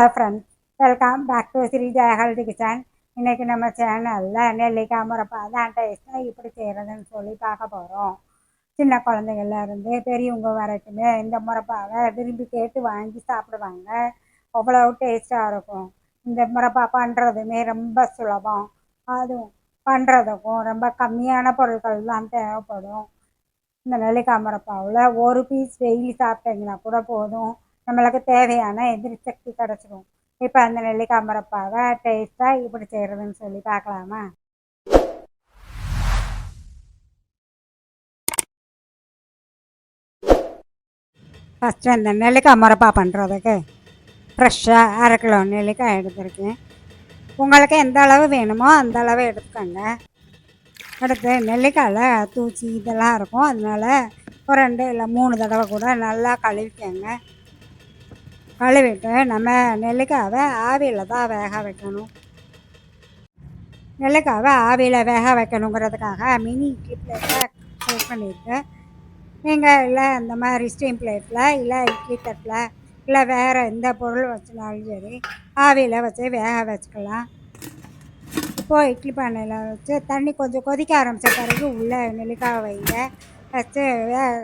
Hello friends welcome back to Shri Jayahaldi kitchen இன்றைக்கி நம்ம சேனலில் நெல்லிக்காய் முறப்பா தான் டேஸ்ட்டாக இப்படி செய்கிறதுன்னு சொல்லி பார்க்க போகிறோம் சின்ன குழந்தைங்கள்லேருந்து பெரியவங்க வரைக்குமே இந்த முறப்பாவை விரும்பி கேட்டு வாங்கி சாப்பிடுவாங்க. அவ்வளோ டேஸ்ட்டாக இருக்கும். இந்த முறப்பா பண்ணுறதுமே ரொம்ப சுலபம். அதுவும் பண்ணுறதுக்கும் ரொம்ப கம்மியான பொருட்கள் தான் தேவைப்படும். இந்த நெல்லிக்காய் முறப்பாவில் ஒரு பீஸ் டெய்லி சாப்பிட்டீங்கன்னா கூட போதும். நம்மளுக்கு தேவையான எதிரி சக்தி கிடச்சிடும் இப்போ அந்த நெல்லிக்காய் மரப்பாவை டேஸ்ட்டாக இப்படி செய்கிறதுன்னு சொல்லி பார்க்கலாமா? ஃபஸ்ட்டு அந்த நெல்லிக்காய் மரப்பா பண்ணுறதுக்கு ஃப்ரெஷ்ஷாக அரை கிலோ நெல்லிக்காய் எடுத்திருக்கேன். உங்களுக்கு எந்த அளவு வேணுமோ அந்த அளவு எடுத்துக்கோங்க. அடுத்து நெல்லிக்காயில் தூச்சி இதெல்லாம் இருக்கும். அதனால ஒரு ரெண்டு இல்லை மூணு தடவை கூட நல்லா கழுவிக்கோங்க. கழுவிட்டு நம்ம நெல்லிக்காவை ஆவியில் தான் வேக வைக்கணும். நெல்லிக்காவை ஆவியில் வேக வைக்கணுங்கிறதுக்காக மினி இட்லி பிளேட்டை செட் பண்ணிட்டு நீங்கள் இல்லை இந்த மாதிரி ஸ்டீம் பிளேட்டில் இல்லை இட்லி தட்டில் இல்லை வேறு எந்த பொருள் வச்சுனாலும் சரி ஆவியில் வச்சு வேக வச்சுக்கலாம். இப்போது இட்லி பானையில் வச்சு தண்ணி கொஞ்சம் கொதிக்க ஆரம்பித்த பிறகு உள்ளே நெல்லிக்காய் வைங்க. வச்சு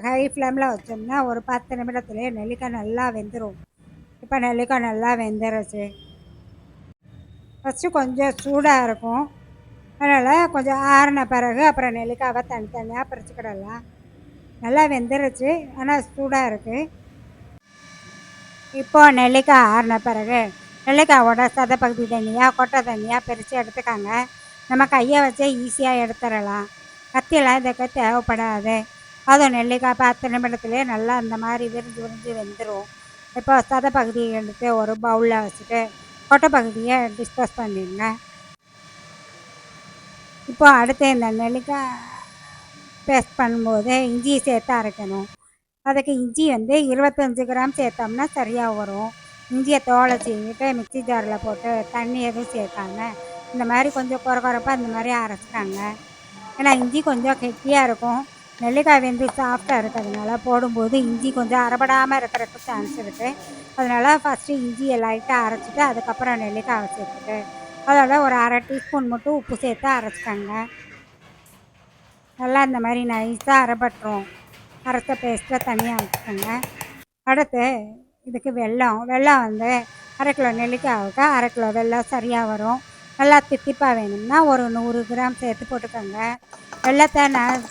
ஹை ஃப்ளேமில் வச்சோம்னா ஒரு பத்து நிமிடத்துலேயே நெல்லிக்காய் நல்லா வெந்துடும் இப்போ நெல்லிக்காய் நல்லா வெந்துருச்சு. ஃபஸ்ட்டு கொஞ்சம் சூடாக இருக்கும். அதனால் கொஞ்சம் ஆறின பிறகு அப்புறம் நெல்லிக்காவை தனித்தனியாக பிரிச்சுக்கிடலாம் நல்லா வெந்துருச்சு. ஆனால் சூடாக இருக்குது இப்போ நெல்லிக்காய் ஆறின பிறகு நெல்லிக்காயோட சதை பகுதி தண்ணியாக கொட்டை தண்ணியாக பிரித்து எடுத்துக்காங்க. நம்ம கையை வச்சே ஈஸியாக எடுத்துடலாம். கத்தியெல்லாம் இதுக்கு தேவைப்படாது. அதுவும் நெல்லிக்காய் பத்து நிமிடத்துலேயே நல்லா அந்த மாதிரி விரிஞ்சு விரிஞ்சு வெந்துடும் இப்போ சதை பகுதியை எடுத்து ஒரு பவுலில் வச்சுட்டு கொட்டை பகுதியை டிஸ்போஸ் பண்ணிடுங்க. இப்போ அடுத்து இந்த நெல்லிக்காய் பேஸ்ட் பண்ணும்போது இஞ்சி சேர்த்து அரைக்கணும். அதுக்கு இஞ்சி வந்து இருபத்தஞ்சி கிராம் சேர்த்தோம்னா சரியாக வரும். இஞ்சியை தோலை சீவிட்டு மிக்சி ஜாரில் போட்டு தண்ணி எதுவும் சேர்க்காங்க இந்த மாதிரி கொஞ்சம் குறை குறைப்பாக இந்த மாதிரி அரைச்சிட்டாங்க ஏன்னா இஞ்சி கொஞ்சம் கெட்டியாக இருக்கும். நெல்லிக்காய் வெந்து சாஃப்டாக இருக்கிறதுனால போடும்போது இஞ்சி கொஞ்சம் அரைபடாமல் இருக்கிறதுக்கு சான்ஸ் இருக்குது அதனால் ஃபஸ்ட்டு இஞ்சியை லைட்டாக அரைச்சிட்டு அதுக்கப்புறம் நெல்லிக்காய் சேர்த்துட்டு அதோட ஒரு அரை டீஸ்பூன் மட்டும் உப்பு சேர்த்து அரைச்சிக்கோங்க. நல்லா இந்த மாதிரி நைஸாக அரைபட்டுரும். அரைச்ச பேஸ்ட்டை தனியாக வச்சுக்கோங்க. அடுத்து இதுக்கு வெல்லம் வெல்லம் வந்து அரை கிலோ நெல்லிக்காய்க்கு அரை கிலோ வெல்லம் சரியாக வரும். நல்லா தித்திப்பாக வேணும்னா ஒரு நூறு கிராம் சேர்த்து போட்டுக்கோங்க. வெள்ளத்தை நான்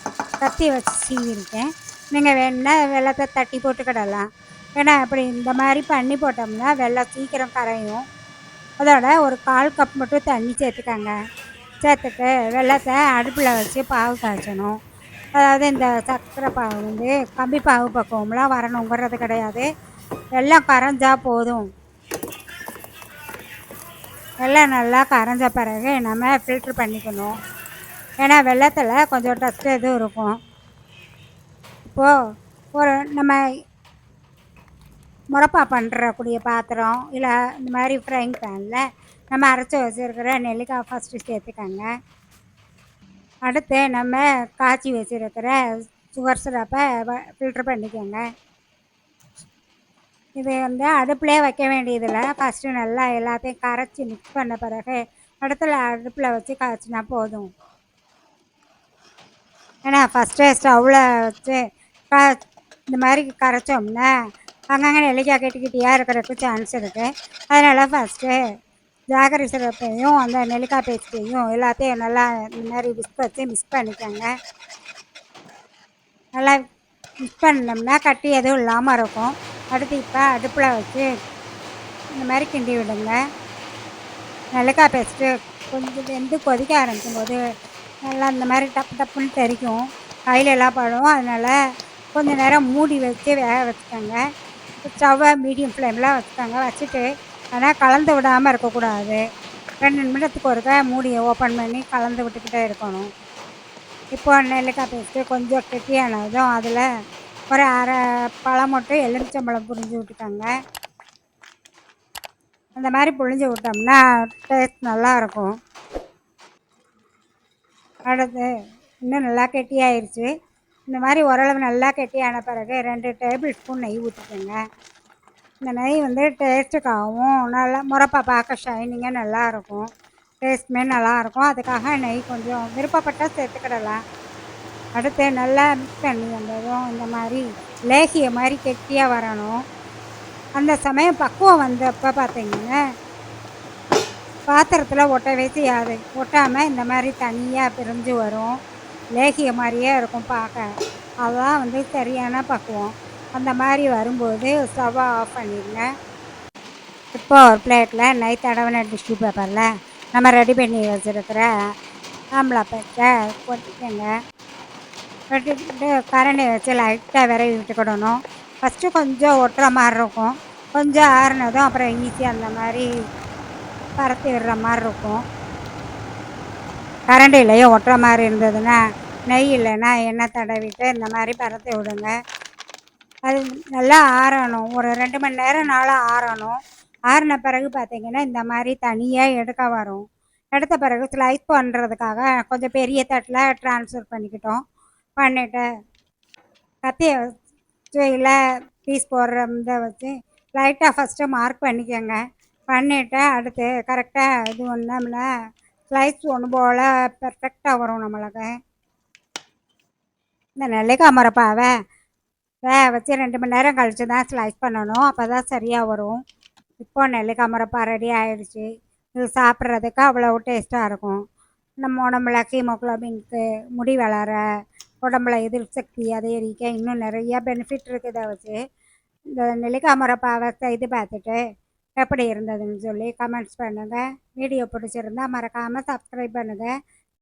கத்தி வச்சு சீவிருக்கேன் நீங்கள் வேணும்னா வெள்ளத்தை தட்டி போட்டுக்கிடலாம் ஏன்னா அப்படி இந்த மாதிரி பண்ணி போட்டோம்னா வெள்ளம் சீக்கிரம் கரையும். அதோட ஒரு கால் கப் மட்டும் தண்ணி சேர்த்துக்கோங்க. சேர்த்துட்டு வெள்ளத்தை அடுப்பில் வச்சு பாவு காய்ச்சணும். அதாவது இந்த சர்க்கரை பாவு வந்து கம்பி பாவு பக்குவம்லாம் வரணுங்கிறது கிடையாது. வெள்ளம் கரைஞ்சா போதும். வெள்ளம் நல்லா கரைஞ்ச பிறகு நம்ம ஃபில்ட்ரு பண்ணிக்கணும். ஏன்னா வெள்ளத்தில் கொஞ்சம் டஸ்ட் எதுவும் இருக்கும். இப்போது ஒரு நம்ம முறப்பா பண்ணுறக்கூடிய பாத்திரம் இல்லை இந்த மாதிரி ஃப்ரைங் பேனில் நம்ம அரைச்சி வச்சுருக்கிற நெல்லிக்காய் ஃபஸ்ட்டு சேர்த்துக்கோங்க. அடுத்து நம்ம காய்ச்சி வச்சுருக்கிற சுகர் சிரப்பை ஃபில்ட்ரு பண்ணிக்கோங்க. இது வந்து அடுப்புலேயே வைக்க வேண்டியதில்லை. ஃபஸ்ட்டு நல்லா எல்லாத்தையும் கரைச்சி மிக்ஸ் பண்ண பிறகு அடுத்துல அடுப்பில் வச்சு காய்ச்சினா போதும். ஏன்னா ஃபஸ்ட்டு ஸ்டவ்வில் வச்சு இந்த மாதிரி கரைச்சோம்னா அங்கங்கே நெல்லிக்காய் கெட்டிக்கிட்டியாக இருக்கிறதுக்கு சான்ஸ் இருக்குது அதனால் ஃபஸ்ட்டு ஜாகரி சிறப்பையும் அந்த நெல்லிக்காய் பேஸ்ட்டையும் எல்லாத்தையும் நல்லா இந்த மாதிரி மிக்ஸ் வச்சு மிக்ஸ் பண்ணிக்கோங்க. நல்லா மிக்ஸ் பண்ணோம்னா கட்டி எதுவும் இல்லாமல் இருக்கும். அடுத்து இப்போ அடுப்பில் வச்சு இந்த மாதிரி கிண்டி விடுங்க. நெல்லிக்காய் பேஸ்ட்டு கொஞ்சம் வெந்து கொதிக்க ஆரம்பிக்கும் போது நல்லா இந்த மாதிரி டப்பு டப்புன்னு தெரிக்கும் கையில் எல்லாம் படும். அதனால் கொஞ்சம் நேரம் மூடி வச்சு வேக வச்சுக்கோங்க. ஸ்டவ்வை மீடியம் ஃப்ளேமில் வச்சுக்கோங்க. வச்சுட்டு ஆனால் கலந்து விடாமல் இருக்கக்கூடாது. ரெண்டு நிமிடத்துக்கு ஒருக்க மூடியை ஓப்பன் பண்ணி கலந்து விட்டுக்கிட்டே இருக்கணும். இப்போ நெல்லிக்காய் பேஸ்ட்டு கொஞ்சம் கெட்டியானதும் அதில் ஒரு அரை பழம் மட்டும் எலுமிச்சம்பழம் புரிஞ்சு விட்டுக்கோங்க. அந்த மாதிரி புழிஞ்சு விட்டோம்னா டேஸ்ட் நல்லாயிருக்கும் அடுத்து இன்னும் நல்லா கெட்டியாயிருச்சு இந்த மாதிரி ஓரளவு நல்லா கெட்டியான பிறகு ரெண்டு டேபிள் ஸ்பூன் நெய் ஊற்றிக்கோங்க இந்த நெய் வந்து டேஸ்ட்டுக்காகவும் நல்லா முறப்பா பார்க்க ஷைனிங்காக நல்லாயிருக்கும் டேஸ்ட்டுமே நல்லாயிருக்கும் அதுக்காக நெய் கொஞ்சம் விருப்பப்பட்டால் சேர்த்துக்கிடலாம். அடுத்து நல்லா மிக்ஸ் பண்ணி வந்ததும் இந்த மாதிரி லேகிய மாதிரி கெட்டியாக வரணும். அந்த சமயம் பக்குவம் வந்தப்போ பார்த்தீங்கன்னா பாத்திரத்தில் ஒட்டவே செய்யாது ஒட்டாமல் இந்த மாதிரி தனியாக பிரிஞ்சு வரும். லேகிய மாதிரியே இருக்கும் பார்க்க. அதுதான் வந்து சரியான பக்குவம். அந்த மாதிரி வரும்போது ஸ்டவ்வை ஆஃப் பண்ணிடுங்க இப்போ ஒரு பிளேட்டில் நெய் தடவின டிஷ்யூ பேப்பரில் நம்ம ரெடி பண்ணி வச்சுருக்கிற ஆம்லா பேக்கை கொட்டிக்கங்க. கொட்டிக்கிட்டு கரண்டி வச்சு லைட்டாக விரவி விட்டுக்கிடணும். ஃபஸ்ட்டு கொஞ்சம் ஒட்டுற மாதிரி இருக்கும். கொஞ்சம் ஆறுனதும் அப்புறம் ஈஸியாக அந்த மாதிரி பரத்தி விடுற மாதிரி இருக்கும். கரண்டிலையும் ஒட்டுற மாதிரி இருந்ததுன்னா நெய் இல்லைன்னா எண்ணெய் தடவிட்டு இந்த மாதிரி பரத்தி விடுங்க. அது நல்லா ஆறணும். ஒரு ரெண்டு மணி நேரம் நாளாக ஆறணும். ஆறின பிறகு பார்த்திங்கன்னா இந்த மாதிரி தனியாக எடுக்க வரும். எடுத்த பிறகு ஸ்லைஸ் பண்ணுறதுக்காக கொஞ்சம் பெரிய தட்டில் ட்ரான்ஸ்ஃபர் பண்ணிக்கிட்டோம். பண்ணிவிட்டு கத்தியை வச்சு பீஸ் போடுற இதை வச்சு லைட்டாக ஃபஸ்ட்டு மார்க் பண்ணிக்கோங்க. பண்ணிவிட்டு அடுத்து கரெக்டாக இது ஒன்றோம்ல ஸ்லைஸ் ஒன்று போல் பெர்ஃபெக்டாக வரும் நம்மளுக்கு. இந்த நெல்லிக்காய் மரப்பாவை வேக வச்சு ரெண்டு மணி நேரம் கழித்து தான் ஸ்லைஸ் பண்ணணும். அப்போ தான் சரியாக வரும். இப்போ நெல்லிக்காய் மரப்பா ரெடி ஆயிடுச்சு. இது சாப்பிட்றதுக்கு அவ்வளோ டேஸ்ட்டாக இருக்கும். நம்ம உடம்புல ஹீமோக்ளோபின்க்கு முடி வளர உடம்புல எதிர் சக்தி அதிகரிக்க இன்னும் நிறையா பெனிஃபிட் இருக்குது இதை வச்சு. இந்த நெல்லிக்காய் மரப்பாவை செய்து பார்த்துட்டு எப்படி இருந்ததுன்னு சொல்லி கமெண்ட்ஸ் பண்ணுங்கள் வீடியோ பிடிச்சிருந்தா மறக்காமல் சப்ஸ்கிரைப் பண்ணுங்கள்